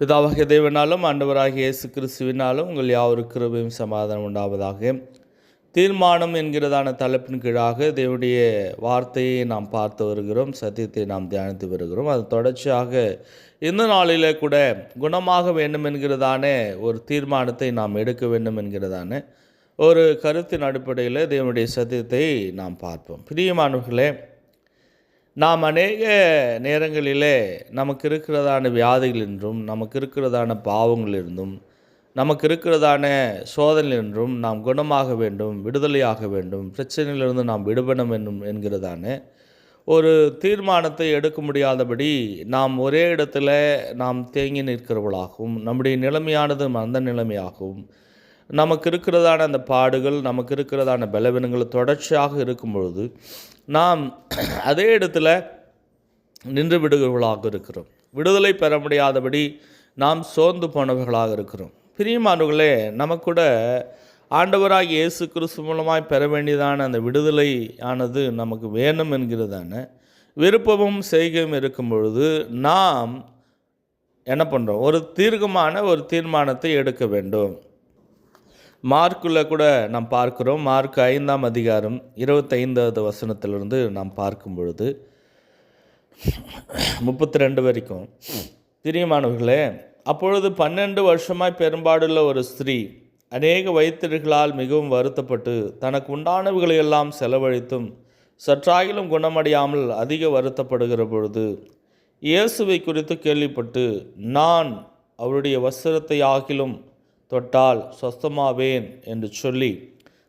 பிதாவாகிய தேவனாலும் ஆண்டவராகிய இயேசு கிறிஸ்துவினாலும் உங்கள் யாவரு கிருபையும் சமாதானம் உண்டாவதாக. தீர்மானம் என்கிறதான தலைப்பின் கீழாக தேவனுடைய வார்த்தையை நாம் பார்த்து வருகிறோம் சத்தியத்தை நாம் தியானித்து வருகிறோம். அது தொடர்ச்சியாக இந்த நாளிலே கூட குணமாக வேண்டும் என்கிறதான ஒரு தீர்மானத்தை நாம் எடுக்க வேண்டும் என்கிறதான ஒரு கருத்தின் அடிப்படையில் தேவனுடைய சத்தியத்தை நாம் பார்ப்போம். பிரியமானவர்களே நாம் அநேக நேரங்களிலே நமக்கு இருக்கிறதான வியாதிகள் என்றும் நமக்கு இருக்கிறதான பாவங்கள் இருந்தும் நமக்கு இருக்கிறதான சோதனை என்றும் நாம் குணமாக வேண்டும் விடுதலையாக வேண்டும் பிரச்சனையிலிருந்து நாம் விடுபடும் என்னும் என்கிறதான ஒரு தீர்மானத்தை எடுக்க முடியாதபடி நாம் ஒரே இடத்துல நாம் தேங்கி நிற்கிறவர்களாகவும் நம்முடைய நிலைமையானது அந்த நிலைமையாகவும் நமக்கு இருக்கிறதான அந்த பாடுகள் நமக்கு இருக்கிறதான பலவீனங்கள் தொடர்ச்சியாக இருக்கும் பொழுது நாம் அதே இடத்துல நின்று விடுகிறவர்களாக இருக்கிறோம். விடுதலை பெற முடியாதபடி நாம் சோர்ந்து போனவர்களாக இருக்கிறோம். பிரியமானவர்களே நமக்கூட ஆண்டவராக இயேசு கிறிஸ்து மூலமாய் பெற வேண்டியதான அந்த விடுதலை ஆனது நமக்கு வேணும் என்கிறதான விருப்பமும் செய்கையும் இருக்கும் பொழுது நாம் என்ன பண்ணுறோம் ஒரு தீர்க்கமான ஒரு தீர்மானத்தை எடுக்க வேண்டும். மார்க்குள்ளே கூட நாம் பார்க்கிறோம். மார்க் ஐந்தாம் அதிகாரம் இருபத்தைந்தாவது வசனத்திலிருந்து நாம் பார்க்கும் பொழுது முப்பத்தி ரெண்டு வரைக்கும். பிரியமானவர்களே அப்பொழுது பன்னெண்டு வருஷமாய் பெரும்பாடுள்ள ஒரு ஸ்திரீ அநேக வைத்தியர்களால் மிகவும் வருத்தப்பட்டு தனக்கு உண்டானவைகளை எல்லாம் செலவழித்தும் சற்றாகிலும் குணமடையாமல் அதிக வருத்தப்படுகிற பொழுது இயேசுவை குறித்து கேள்விப்பட்டு நான் அவருடைய வஸ்திரத்தை ஆகிலும் தொட்டால் சொஸ்தமாவேன் என்று சொல்லி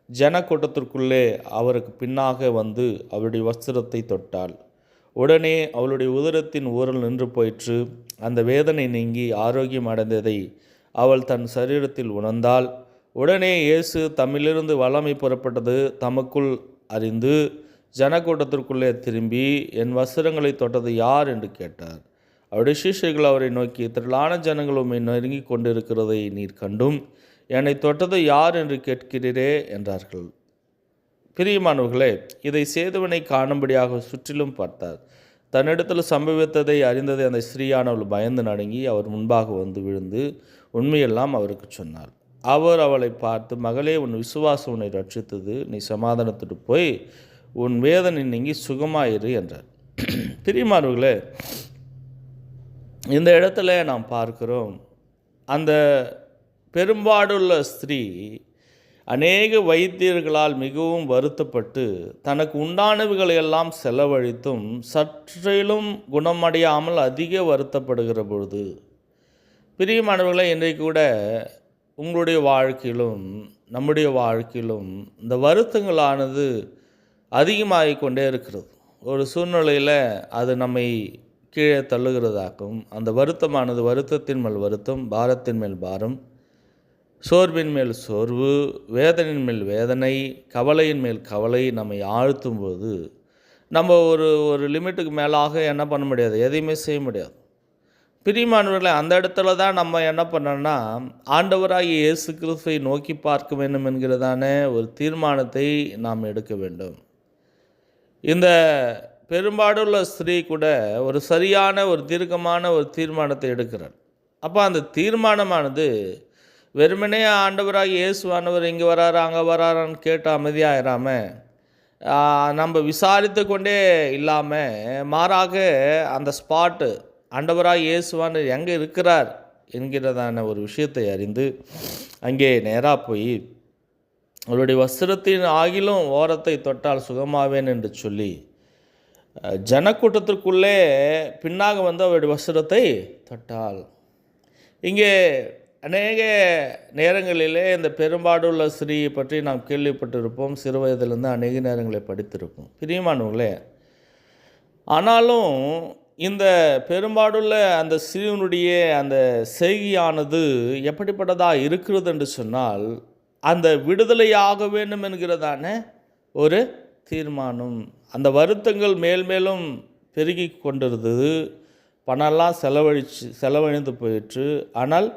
ஜனக்கூட்டத்திற்குள்ளே அவருக்கு பின்னாக வந்து அவருடைய வஸ்திரத்தை தொட்டாள். உடனே அவளுடைய உதரத்தின் ஊரல் நின்று போயிற்று. அந்த வேதனை நீங்கி ஆரோக்கியம் அடைந்ததை அவள் தன் சரீரத்தில் உணர்ந்தாள். உடனே இயேசு தம்மிலிருந்து வல்லமை புறப்பட்டது தமக்குள் அறிந்து ஜனக்கூட்டத்திற்குள்ளே திரும்பி என் வஸ்திரங்களை தொட்டது யார்? என்று கேட்டார். அவருடைய சீஷைகள் அவரை நோக்கி திரளான ஜனங்கள் உண்மை நெருங்கி கொண்டிருக்கிறதை நீர் கண்டும் என்னை தொட்டது யார் என்று கேட்கிறீரே? என்றார்கள். பிரியமானவர்களே இதை சேதுவனை காணும்படியாக சுற்றிலும் பார்த்தார். தன்னிடத்தில் சம்பவித்ததை அறிந்ததை அந்த ஸ்ரீயானவள் பயந்து நடுங்கி அவர் முன்பாக வந்து விழுந்து உண்மையெல்லாம் அவருக்கு சொன்னார். அவர் அவளை பார்த்து மகளே உன் விசுவாசம் உன்னை ரட்சித்தது. நீ சமாதானத்துட்டு போய் உன் வேதனை நீங்கி சுகமாயிரு என்றார். பிரியமானவர்களே இந்த இடத்துல நாம் பார்க்கிறோம் அந்த பெரும்பாடுள்ள ஸ்திரீ அநேக வைத்தியர்களால் மிகவும் வருத்தப்பட்டு தனக்கு உண்டானவைகளை எல்லாம் செலவழித்தும் சற்றிலும் குணமடையாமல் அதிக வருத்தப்படுகிற பொழுது பிரியமானவர்களை இன்றைக்கு கூட உங்களுடைய வாழ்க்கையிலும் நம்முடைய வாழ்க்கையிலும் இந்த வருத்தங்களானது அதிகமாகிக்கொண்டே இருக்கிறது. ஒரு சூழ்நிலையில் அது நம்மை கீழே தள்ளுகிறதாக்கும் அந்த வருத்தமானது வருத்தத்தின் மேல் வருத்தம் பாரத்தின் மேல் பாரம் சோர்வின் மேல் சோர்வு வேதனையின் மேல் வேதனை கவலையின் மேல் கவலை நம்மை ஆழ்த்தும் போது நம்ம ஒரு ஒரு லிமிட்டுக்கு மேலாக என்ன பண்ண முடியாது எதையுமே செய்ய முடியாது. பிரியமானவர்களை அந்த இடத்துல தான் நம்ம என்ன பண்ணோன்னா ஆண்டவராகிய இயேசு கிறிஸ்துவை நோக்கி பார்க்க வேண்டும் என்கிறதான ஒரு தீர்மானத்தை நாம் எடுக்க வேண்டும். இந்த பெரும்பாடுள்ள ஸ்திரீ கூட ஒரு சரியான ஒரு தீர்க்கமான ஒரு தீர்மானத்தை எடுக்கிறார். அப்போ அந்த தீர்மானமானது வெறுமனே ஆண்டவராக இயேசுவானவர் இங்கே வராரு அங்கே வராரான்னு கேட்டு அமைதியாயிராமல் நம்ம விசாரித்து கொண்டே இல்லாமல் மாறாக அந்த ஸ்பாட்டு ஆண்டவராக இயேசுவானவர் எங்கே இருக்கிறார்? என்கிறதான ஒரு விஷயத்தை அறிந்து அங்கே நேராக போய் அவருடைய வஸ்திரத்தின் ஆகிலும் ஓரத்தை தொட்டால் சுகமாவேன் என்று சொல்லி ஜனக்கூட்டத்திற்குள்ளே பின்னாக வந்து அவருடைய வஸ்திரத்தை தொட்டாள். இங்கே அநேக நேரங்களிலே இந்த பெரும்பாடுள்ள ஸ்ரீயை பற்றி நாம் கேள்விப்பட்டிருப்போம். சிறு வயதிலிருந்து அநேக நேரங்களை படித்திருப்போம். பிரியமானவங்களே ஆனாலும் இந்த பெரும்பாடுள்ள அந்த ஸ்ரீவனுடைய அந்த செய்கையானது எப்படிப்பட்டதாக இருக்கிறது என்று சொன்னால் அந்த விடுதலையாக வேண்டும் என்கிறதான ஒரு தீர்மானம். அந்த வருத்தங்கள் மேல் மேலும் பெருகி கொண்டிருந்தது. பணம்லாம் செலவழிச்சு செலவழிந்து போயிற்று. ஆனால்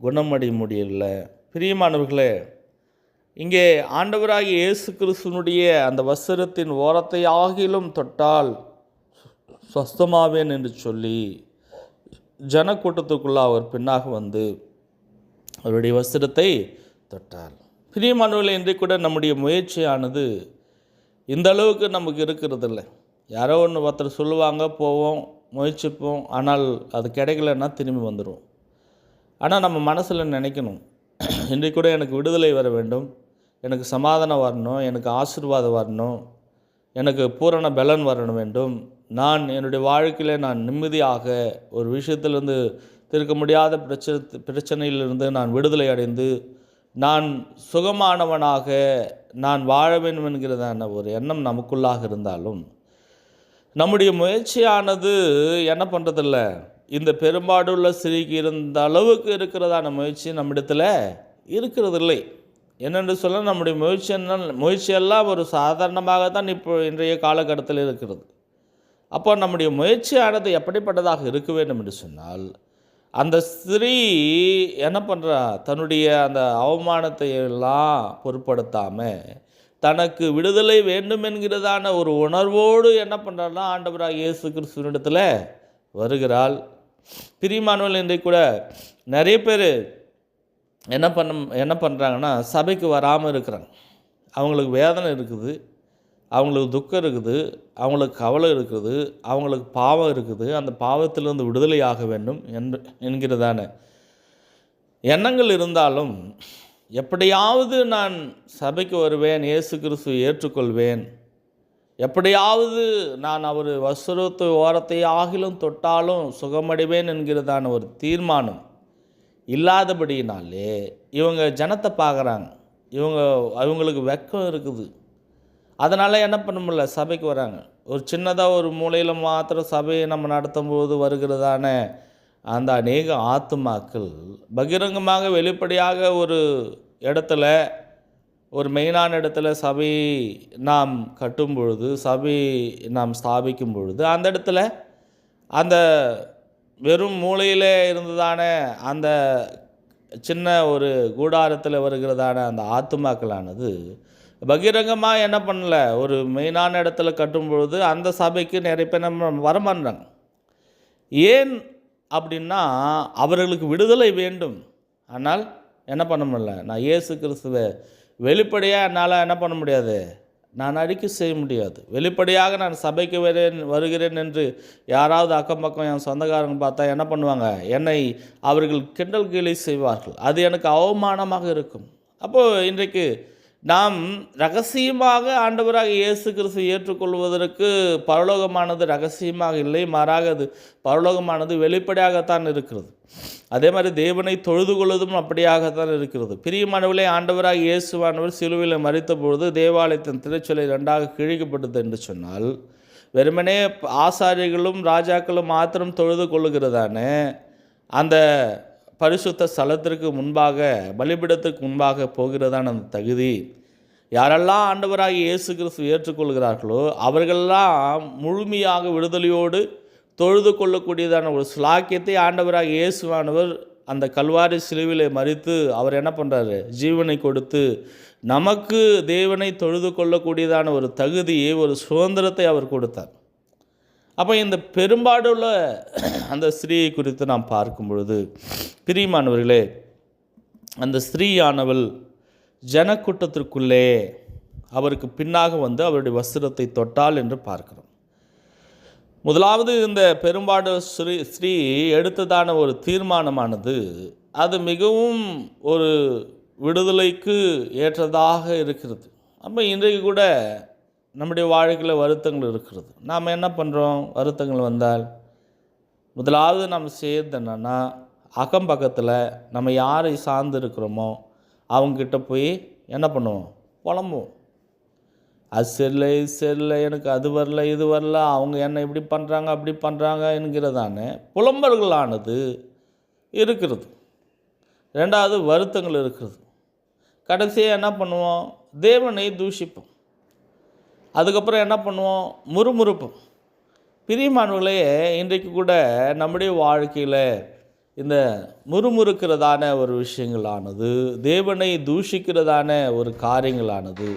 குணமடைய முடியல. பிரியமானவர்களே இங்கே ஆண்டவராகிய இயேசு கிறிஸ்துனுடைய அந்த வஸ்திரத்தின் ஓரத்தை ஆகிலும் தொட்டால் சொஸ்தமாவேன் என்று சொல்லி ஜனக்கூட்டத்துக்குள்ளே அவர் பின்னாக வந்து அவருடைய வஸ்திரத்தை தொட்டார். பிரியமானவர்கள் இன்றைக்கு கூட நம்முடைய முயற்சியானது இந்த அளவுக்கு நமக்கு இருக்கிறது இல்லை. யாரோ ஒன்று ஒருத்தர் சொல்லுவாங்க போவோம் முயற்சிப்போம் ஆனால் அது கிடைக்கலன்னா திரும்பி வந்துடும் ஆனால் நம்ம மனசில் நினைக்கணும். இன்றைக்கு கூட எனக்கு விடுதலை வர வேண்டும். எனக்கு சமாதானம் வரணும். எனக்கு ஆசீர்வாதம் வரணும். எனக்கு பூரண பலன் வரணும் வேண்டும். நான் என்னுடைய வாழ்க்கையில் நான் நிம்மதியாக ஒரு விஷயத்திலிருந்து தீர்க்க முடியாத பிரச்சனை பிரச்சனையிலிருந்து நான் விடுதலை அடைந்து நான் சுகமானவனாக நான் வாழ வேண்டும் என்கிறதான ஒரு எண்ணம் நமக்குள்ளாக இருந்தாலும் நம்முடைய முயற்சியானது என்ன பண்ணுறதில்ல இந்த பெரும்பாடுள்ள சிறிக்கு இருந்த அளவுக்கு இருக்கிறதான முயற்சி நம்மிடத்தில் இருக்கிறதில்லை. என்னென்று சொல்ல நம்முடைய முயற்சி என்ன முயற்சியெல்லாம் ஒரு சாதாரணமாக தான் இப்போ இன்றைய காலகட்டத்தில் இருக்கிறது. அப்போ நம்முடைய முயற்சியானது எப்படிப்பட்டதாக இருக்க வேண்டும் என்று சொன்னால் அந்த ஸ்திரீ என்ன பண்ணுறா தன்னுடைய அந்த அவமானத்தை எல்லாம் பொருட்படுத்தாமல் தனக்கு விடுதலை வேண்டும் என்கிறதான ஒரு உணர்வோடு என்ன பண்ணுறாருன்னா ஆண்டவராக இயேசு கிறிஸ்துவனிடத்தில் வருகிறாள். பிரிமானவர்கள் இன்றைக்கு கூட நிறைய பேர் என்ன பண்ண என்ன பண்ணுறாங்கன்னா சபைக்கு வராமல் இருக்கிறாங்க. அவங்களுக்கு வேதனை இருக்குது. அவங்களுக்கு துக்கம் இருக்குது அவங்களுக்கு கவலை இருக்குது அவங்களுக்கு பாவம் இருக்குது அந்த பாவத்திலிருந்து விடுதலை ஆக வேண்டும் என்று என்கிறதான எண்ணங்கள் இருந்தாலும் எப்படியாவது நான் சபைக்கு வருவேன் இயேசு கிறிஸ்து ஏற்றுக்கொள்வேன். எப்படியாவது நான் அவர் வசுரத்து ஓரத்தை ஆகிலும் தொட்டாலும் சுகமடைவேன் என்கிறதான ஒரு தீர்மானம் இல்லாதபடியினாலே இவங்க ஜனத்தை பார்க்குறாங்க. இவங்க அவங்களுக்கு வெக்கம் இருக்குது. அதனால் என்ன பண்ண முடியல? சபைக்கு வராங்க. ஒரு சின்னதாக ஒரு மூலையில் மாத்திரம் சபையை நம்ம நடத்தும்போது வருகிறதான அந்த அநேக ஆத்துமாக்கள் பகிரங்கமாக வெளிப்படையாக ஒரு இடத்துல ஒரு மெயினான இடத்துல சபை நாம் கட்டும் பொழுது சபை நாம் ஸ்தாபிக்கும் பொழுது அந்த இடத்துல அந்த வெறும் மூலையில் இருந்ததான அந்த சின்ன ஒரு கூடாரத்தில் வருகிறதான அந்த ஆத்துமாக்களானது பகிரங்கமாக என்ன பண்ணல. ஒரு மெயினான இடத்துல கட்டும் பொழுது அந்த சபைக்கு நிறைய பேர் நம்ம வரமாட்டாங்க. ஏன் அப்படின்னா அவர்களுக்கு விடுதலை வேண்டும். ஆனால் என்ன பண்ண முடியல. நான் இயேசு கிறிஸ்துவை வெளிப்படையாக என்னால் என்ன பண்ண முடியாது. நான் அடிக்க செய்ய முடியாது. வெளிப்படையாக நான் சபைக்கு வரேன் வருகிறேன் என்று யாராவது அக்கம் பக்கம் என் சொந்தக்காரங்க பார்த்தா என்ன பண்ணுவாங்க? என்னை அவர்கள் கிண்டல் கீழே செய்வார்கள். அது எனக்கு அவமானமாக இருக்கும். அப்போது இன்றைக்கு நாம் ரகசியமாக ஆண்டவராக இயேசு கிறிஸ்து ஏற்றுக்கொள்வதற்கு பரலோகமானது ரகசியமாக இல்லை மாறாக அது பரலோகமானது வெளிப்படையாகத்தான் இருக்கிறது. அதே மாதிரி தேவனை தொழுது கொள்வதும் அப்படியாகத்தான் இருக்கிறது. பிரியமானவர்களே ஆண்டவராக இயேசுவானவர் சிலுவையில் மறித்த பொழுது தேவாலயத்தின் திருச்சொலை ரெண்டாக கிழிக்கப்பட்டது என்று சொன்னால் வெறுமனே ஆசாரிகளும் ராஜாக்களும் மாத்திரம் தொழுது கொள்ளுகிறதானே அந்த பரிசுத்த ஸ்தலத்திற்கு முன்பாக பலிபிடத்திற்கு முன்பாக போகிறதான அந்த தகுதி யாரெல்லாம் ஆண்டவராகி இயேசு கிறிஸ்து ஏற்றுக்கொள்கிறார்களோ அவர்களெல்லாம் முழுமையாக விடுதலையோடு தொழுது கொள்ளக்கூடியதான ஒரு ஸ்லாக்கியத்தை ஆண்டவராக இயேசுவானவர் அந்த கல்வாரி சிலுவிலை மறித்து அவர் என்ன பண்ணுறாரு ஜீவனை கொடுத்து நமக்கு தேவனை தொழுது கொள்ளக்கூடியதான ஒரு தகுதியை ஒரு சுதந்திரத்தை அவர் கொடுத்தார். அப்போ இந்த பெரும்பாடுள்ள அந்த ஸ்திரீயை குறித்து நாம் பார்க்கும் பொழுது பிரியமானவர்களே அந்த ஸ்திரீயானவள் ஜனக்கூட்டத்திற்குள்ளே அவருக்கு பின்னாக வந்து அவருடைய வஸ்திரத்தை தொட்டாள் என்று பார்க்கிறோம். முதலாவது இந்த பெரும்பாடு ஸ்ரீ ஸ்ரீ எடுத்ததான ஒரு தீர்மானமானது அது மிகவும் ஒரு விடுதலைக்கு ஏற்றதாக இருக்கிறது. அப்போ இன்றைக்கு கூட நம்முடைய வாழ்க்கையில் வருத்தங்கள் இருக்கிறது. நாம் என்ன பண்ணுறோம் வருத்தங்கள் வந்தால் முதலாவது நம்ம செய்யறது என்னென்னா அக்கம் பக்கத்தில் நம்ம யாரை சார்ந்து இருக்கிறோமோ அவங்கக்கிட்ட போய் என்ன பண்ணுவோம்? புலம்புவோம். அது சரியில்லை இது சரியில்லை எனக்கு அது வரல இது வரல அவங்க என்ன இப்படி பண்ணுறாங்க அப்படி பண்ணுறாங்க என்கிறதான புலம்பல்களானது இருக்கிறது. ரெண்டாவது வருத்தங்கள் இருக்கிறது. கடைசியாக என்ன பண்ணுவோம்? தேவனை தூஷிப்போம். அதுக்கப்புறம் என்ன பண்ணுவோம்? முறுமுறுப்பு. பிரியமானவர்களே இன்றைக்கு கூட நம்முடைய வாழ்க்கையில் இந்த முறுமுறுக்கிறதான ஒரு விஷயங்களானது தேவனை தூஷிக்கிறதான ஒரு காரியங்களானது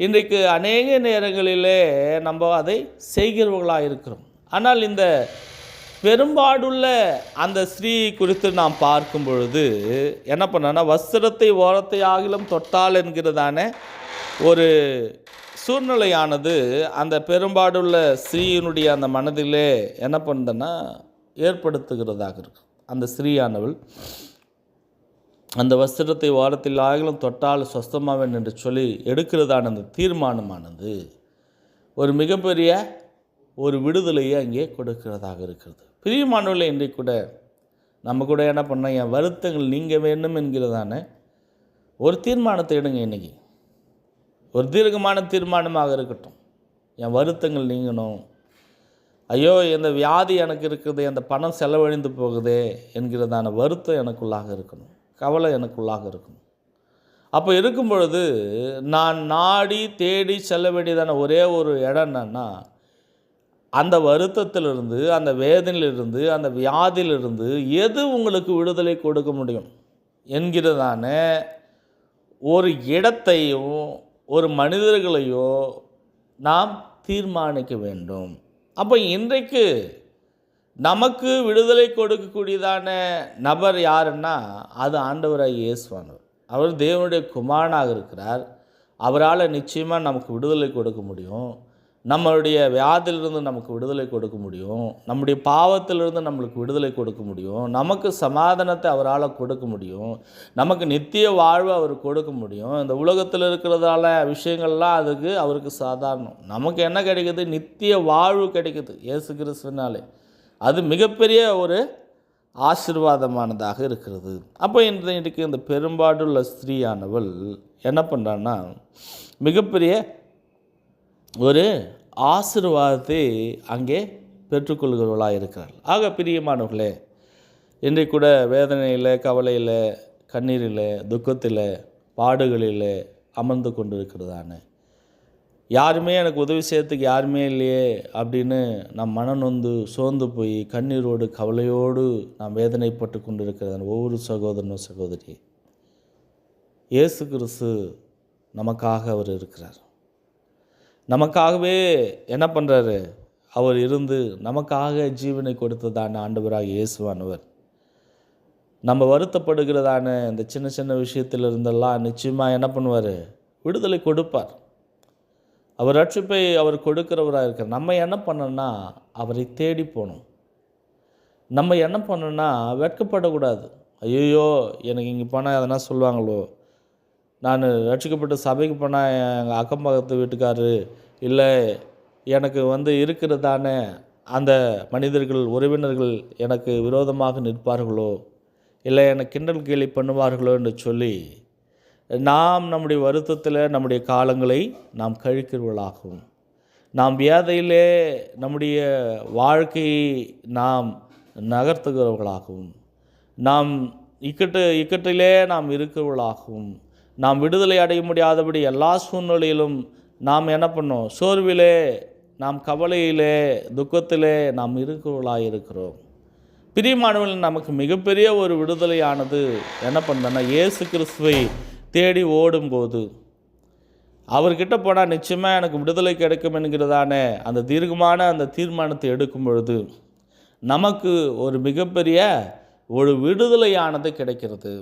இன்றைக்கு அநேக நேரங்களிலே நம்ம அதை செய்கிறவர்களாக இருக்கிறோம். ஆனால் இந்த பெரும்பாடுள்ள அந்த ஸ்ரீ குறித்து நாம் பார்க்கும் பொழுது என்ன பண்ணனா வஸ்திரத்தை ஓரத்தை ஆகிலும் தொட்டால் என்கிறதான ஒரு சூழ்நிலையானது அந்த பெரும்பாடுள்ள ஸ்ரீயினுடைய அந்த மனதிலே என்ன பண்ணுதுன்னா ஏற்படுத்துகிறதாக இருக்கு அந்த ஸ்ரீயானவள் அந்த வஸ்திரத்தை வாரத்தில் ஆகிலும் தொட்டால் சொஸ்தமாவேன் என்று சொல்லி எடுக்கிறதான அந்த தீர்மானமானது ஒரு மிகப்பெரிய ஒரு விடுதலையை அங்கே கொடுக்கிறதாக இருக்கிறது. பிரியமானவர்களை இன்றைக்கு கூட நம்ம கூட என்ன பண்ணோம் என் வருத்தங்கள் நீங்க வேண்டும் என்கிறதான ஒரு தீர்மானத்தை எடுங்க இன்றைக்கி ஒரு தீர்க்கமான தீர்மானமாக இருக்கட்டும். என் வருத்தங்கள் நீங்கணும். ஐயோ இந்த வியாதி எனக்கு இருக்குது அந்த பணம் செலவழிந்து போகுதே என்கிறதான வருத்தம் எனக்குள்ளாக இருக்கணும். கவலை எனக்குள்ளாக இருக்கணும். அப்போ இருக்கும் பொழுது நான் நாடி தேடி செல்ல வேண்டியதான ஒரே ஒரு இடம் என்னன்னா அந்த வருத்தத்திலிருந்து அந்த வேதனையிலிருந்து அந்த வியாதியிலிருந்து எது உங்களுக்கு விடுதலை கொடுக்க முடியும்? என்கிறதான ஒரு இடத்தையும் ஒரு மனிதர்களையோ நாம் தீர்மானிக்க வேண்டும். அப்போ இன்றைக்கு நமக்கு விடுதலை கொடுக்கக்கூடியதான நபர் யாருன்னா அது ஆண்டவராக இயேசுவானவர். அவர் தேவனுடைய குமாரனாக இருக்கிறார். அவரால் நிச்சயமாக நமக்கு விடுதலை கொடுக்க முடியும். நம்மளுடைய வியாதியிலிருந்து நமக்கு விடுதலை கொடுக்க முடியும். நம்முடைய பாவத்திலிருந்து நம்மளுக்கு விடுதலை கொடுக்க முடியும். நமக்கு சமாதானத்தை அவரால் கொடுக்க முடியும். நமக்கு நித்திய வாழ்வு அவர் கொடுக்க முடியும். இந்த உலகத்தில் இருக்கிறதால விஷயங்கள்லாம் அதுக்கு அவருக்கு சாதாரணம். நமக்கு என்ன கிடைக்குது? நித்திய வாழ்வு கிடைக்குது இயேசு கிறிஸ்துனாலே அது மிகப்பெரிய ஒரு ஆசீர்வாதமானதாக இருக்கிறது. அப்போ இன்றைக்கு இந்த பெரும்பாடுள்ள ஸ்திரீயானவள் என்ன பண்ணுறான்னா மிகப்பெரிய ஒரு ஆசிர்வாதத்தை அங்கே பெற்றுக்கொள்கிறவர்களாக இருக்கிறார்கள். ஆக பிரியமானவர்களே இன்றைக்கு கூட வேதனையில் கவலையில் கண்ணீரில் துக்கத்தில் பாடுகளில் அமர்ந்து கொண்டு இருக்கிறதான யாருமே எனக்கு உதவி செய்யறதுக்கு யாருமே இல்லையே அப்படின்னு நம் மன நொந்து சோர்ந்து போய் கண்ணீரோடு கவலையோடு நாம் வேதனைப்பட்டு கொண்டு இருக்கிறது ஒவ்வொரு சகோதரனும் சகோதரி இயேசு கிறிஸ்து நமக்காக அவர் இருக்கிறார். நமக்காகவே என்ன பண்ணுறாரு அவர் இருந்து நமக்காக ஜீவனை கொடுத்ததான ஆண்டவராக இயேசுவானவர். நம்ம வருத்தப்படுகிறதான இந்த சின்ன சின்ன விஷயத்தில் இருந்தெல்லாம் நிச்சயமாக என்ன பண்ணுவார்? விடுதலை கொடுப்பார். அவர் ரட்சிப்பை அவர் கொடுக்கிறவராக இருக்கார். நம்ம என்ன பண்ணோன்னா அவரை தேடி போகணும். நம்ம என்ன பண்ணோன்னா வெட்கப்படக்கூடாது. ஐயோ எனக்கு இங்கே போனால் எதனா சொல்லுவாங்களோ? நான் ரட்சிக்கப்பட்ட சபைக்கு போனால் எங்கள் அக்கம் பக்கத்து வீட்டுக்காரரு இல்லை எனக்கு வந்து இருக்கிறதான அந்த மனிதர்கள் உறவினர்கள் எனக்கு விரோதமாக நிற்பார்களோ? இல்லை எனக்கு கிண்டல் கேலி பண்ணுவார்களோ? என்று சொல்லி நாம் நம்முடைய வருத்தத்தில் நம்முடைய காலங்களை நாம் கழிக்கிறவர்களாகவும் நாம் வியாதையிலே நம்முடைய வாழ்க்கையை நாம் நகர்த்துகிறவர்களாகவும் நாம் இக்கட்டு இக்கட்டிலே நாம் இருக்கிறவர்களாகவும் நாம் விடுதலை அடைய முடியாதபடி எல்லா சூழ்நிலையிலும் நாம் என்ன பண்ணோம்? சோர்விலே நாம் கவலையிலே துக்கத்திலே நாம் இருக்கிறவர்களாக இருக்கிறோம் பிரியமானவர்கள் நமக்கு மிகப்பெரிய ஒரு விடுதலையானது என்ன பண்ணுறேன்னா இயேசு கிறிஸ்துவை தேடி ஓடும்போது. அவர்கிட்ட போனால் நிச்சயமாக எனக்கு விடுதலை கிடைக்கும் என்கிறதானே அந்த தீர்க்கமான அந்த தீர்மானத்தை எடுக்கும் பொழுது நமக்கு ஒரு மிகப்பெரிய ஒரு விடுதலையானது கிடைக்கிறது.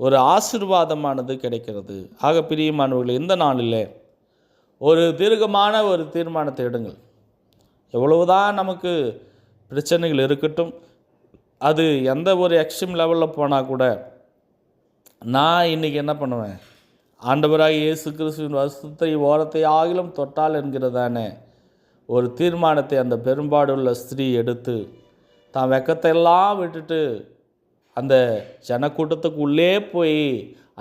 ஒரு ஆசிர்வாதமானது கிடைக்கிறது. ஆக பிரியமானவர்கள் இந்த நாளில் ஒரு தீர்க்கமான ஒரு தீர்மானத்தை எடுங்கள். எவ்வளவுதான் நமக்கு பிரச்சனைகள் இருக்கட்டும் அது எந்த ஒரு எக்ஸ்ட்ரீம் லெவலில் போனால் கூட நான் இன்றைக்கி என்ன பண்ணுவேன்? ஆண்டவராக இயேசு கிறிஸ்துவின் வசத்தை ஓரத்தை ஆகிலும் தொட்டால் என்கிறதானே ஒரு தீர்மானத்தை அந்த பெரும்பாடுள்ள ஸ்திரீ எடுத்து தான் வெக்கத்தை எல்லாம் விட்டுட்டு அந்த ஜனக்கூட்டத்துக்குள்ளே போய்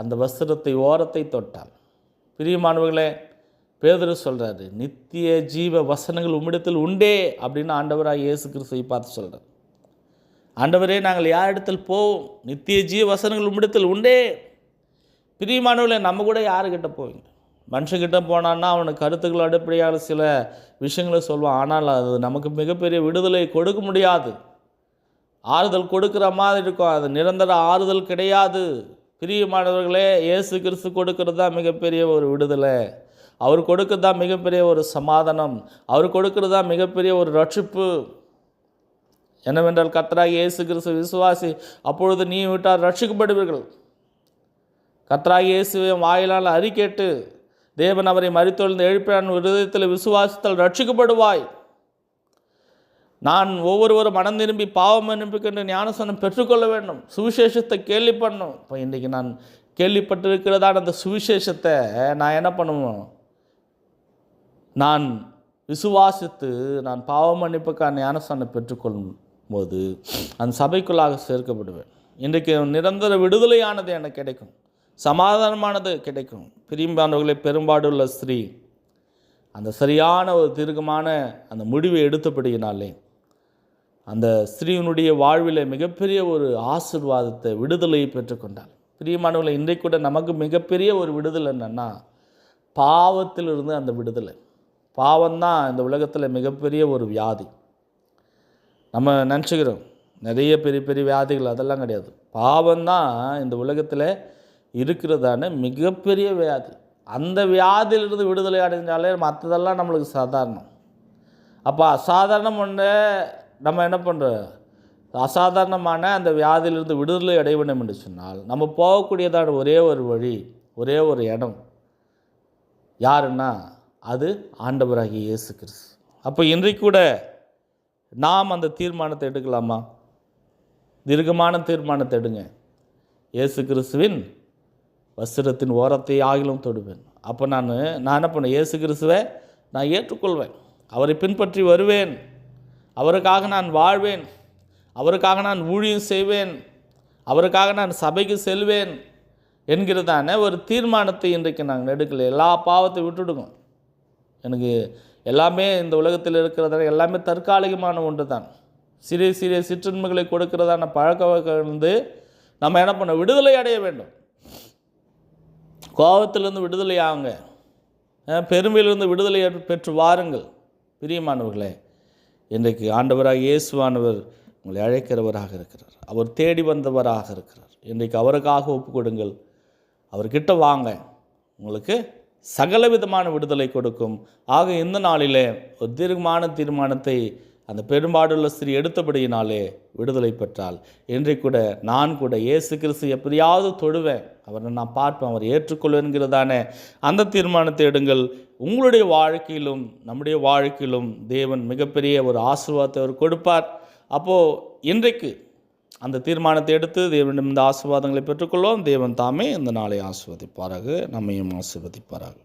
அந்த வஸ்திரத்தை ஓரத்தை தொட்டாள். பிரியமானவர்களே பேதரு சொல்கிறாரு நித்திய ஜீவ வசனங்கள் உம்மிடத்தில் உண்டே அப்படின்னு ஆண்டவராக இயேசு கிறிஸ்துவை பார்த்து சொல்கிறார் ஆண்டவரே நாங்கள் யார் இடத்தில் போவோம்? நித்திய ஜீவ வசனங்கள் உம்மிடத்தில் உண்டே. பிரியமானவர்களே நம்ம கூட யாருக்கிட்ட போவீங்க? மனுஷங்கிட்ட போனான்னா அவனுக்கு கருத்துக்கள் அடிப்படையாக சில விஷயங்களை சொல்லுவான் ஆனால் அது நமக்கு மிகப்பெரிய விடுதலை கொடுக்க முடியாது. ஆறுதல் கொடுக்குற மாதிரி இருக்கும். அது நிரந்தர ஆறுதல் கிடையாது. பிரியமானவர்களே இயேசு கிறிஸ்து கொடுக்கறது தான் மிகப்பெரிய ஒரு விடுதலை. அவர் கொடுக்கறது தான் மிகப்பெரிய ஒரு சமாதானம். அவர் கொடுக்கறது தான் மிகப்பெரிய ஒரு ரட்சிப்பு. என்னவென்றால் கத்தராக இயேசு கிறிஸ்து விசுவாசி அப்பொழுது நீ விட்டால் ரட்சிக்கப்படுவீர்கள். கத்தராக இயேசுவின் வாயிலால் அறிக்கேட்டு தேவன் அவரை மறித்தொழுந்து எழுப்பினான் விருதத்தில் விசுவாசத்தால் ரட்சிக்கப்படுவாய். நான் ஒவ்வொருவரும் மனம் திரும்பி பாவம் அனுப்பிக்கின்ற ஞானசனம் பெற்றுக்கொள்ள வேண்டும். சுவிசேஷத்தை கேள்வி பண்ணும் இப்போ இன்றைக்கி நான் கேள்விப்பட்டிருக்கிறதான அந்த சுவிசேஷத்தை நான் என்ன பண்ணுவோம்? நான் விசுவாசித்து நான் பாவ மன்னிப்புக்கான ஞானஸ்தானம் பெற்றுக்கொள்ளும் போது அந்த சபைக்குள்ளாக சேர்க்கப்படுவேன். இன்றைக்கு நிரந்தர விடுதலையானது எனக்கு கிடைக்கும். சமாதானமானது கிடைக்கும். பிரிம்பானவர்களை பெரும்பாடுள்ள ஸ்திரீ அந்த சரியான ஒரு தீர்க்கமான அந்த முடிவை எடுத்தபடியினாலே அந்த ஸ்ரீவனுடைய வாழ்வில் மிகப்பெரிய ஒரு ஆசிர்வாதத்தை விடுதலையை பெற்றுக்கொண்டாள் பிரியமானவர்கள் இன்றைக்கு கூட நமக்கு மிகப்பெரிய ஒரு விடுதலை என்னென்னா பாவத்திலிருந்து அந்த விடுதலை. பாவம்தான் இந்த உலகத்தில் மிகப்பெரிய ஒரு வியாதி. நம்ம நினச்சிக்கிறோம் நிறைய பெரிய பெரிய வியாதிகள் அதெல்லாம் கிடையாது. பாவம்தான் இந்த உலகத்தில் இருக்கிறதான மிகப்பெரிய வியாதி. அந்த வியாதியிலிருந்து விடுதலை அடைஞ்சாலே மற்றதெல்லாம் நம்மளுக்கு சாதாரணம். அப்போ அசாதாரணம் ஒன்று நம்ம என்ன பண்ணுறோம் அசாதாரணமான அந்த வியாதியிலிருந்து விடுதலை அடைய வேண்டும் என்று சொன்னால் நம்ம போகக்கூடியதான ஒரே ஒரு வழி ஒரே ஒரு இடம். யாருன்னா அது ஆண்டவராகிய இயேசு கிறிஸ்து. அப்போ இன்றைக்கு கூட நாம் அந்த தீர்மானத்தை எடுக்கலாமா? தீர்க்கமான தீர்மானத்தை எடுங்க. இயேசு கிறிஸ்துவின் வஸ்திரத்தின் ஓரத்தை ஆகிலும் தொடுவேன். அப்போ நான் நான் என்ன பண்ணேன் இயேசு கிறிஸ்துவை நான் ஏற்றுக்கொள்வேன். அவரை பின்பற்றி வருவேன். அவருக்காக நான் வாழ்வேன். அவருக்காக நான் ஊழியம் செய்வேன். அவருக்காக நான் சபைக்கு செல்வேன் என்கிறதான ஒரு தீர்மானத்தை இன்றைக்கு நாங்கள் எடுக்கல. எல்லா பாவத்தை விட்டுடுங்க. எனக்கு எல்லாமே இந்த உலகத்தில் இருக்கிறதான எல்லாமே தற்காலிகமான ஒன்று தான் சிறிய சிறிய சிற்றின்மைகளை கொடுக்கிறதான பழக்க வழக்கம் வந்து நம்ம என்ன பண்ண விடுதலை அடைய வேண்டும். கோபத்திலிருந்து விடுதலை ஆகுங்க. பெருமையிலிருந்து விடுதலை பெற்று வாருங்கள். பிரியமானவர்களே இன்றைக்கு ஆண்டவராக இயேசுவானவர் உங்களை அழைக்கிறவராக இருக்கிறார். அவர் தேடி வந்தவராக இருக்கிறார். இன்றைக்கு அவருக்காக ஒப்பு கொடுங்கள் அவர்கிட்ட வாங்க. உங்களுக்கு சகல விதமான விடுதலை கொடுக்கும். ஆக இந்த நாளிலே ஒரு தீர்மான தீர்மானத்தை அந்த பெரும்பாடுள்ள ஸ்திரீ எடுத்தபடியினாலே விடுதலை பெற்றால் இன்றைக்கு கூட நான் கூட இயேசு கிறிஸ்து எப்படியாவது தொடுவேன் அவரை நான் பார்ப்பேன் அவர் ஏற்றுக்கொள்வேன்கிறதான அந்த தீர்மானத்தை எடுங்கள். உங்களுடைய வாழ்க்கையிலும் நம்முடைய வாழ்க்கையிலும் தேவன் மிகப்பெரிய ஒரு ஆசீர்வாதத்தை அவர் கொடுப்பார். அப்போது இன்றைக்கு அந்த தீர்மானத்தை எடுத்து தேவனிடம் இந்த ஆசீர்வாதங்களை பெற்றுக்கொள்வோம். தேவன் தாமே இந்த நாளை ஆசிர்வதிப்பாராக நம்மையும் ஆசீர்வதிப்பாராக.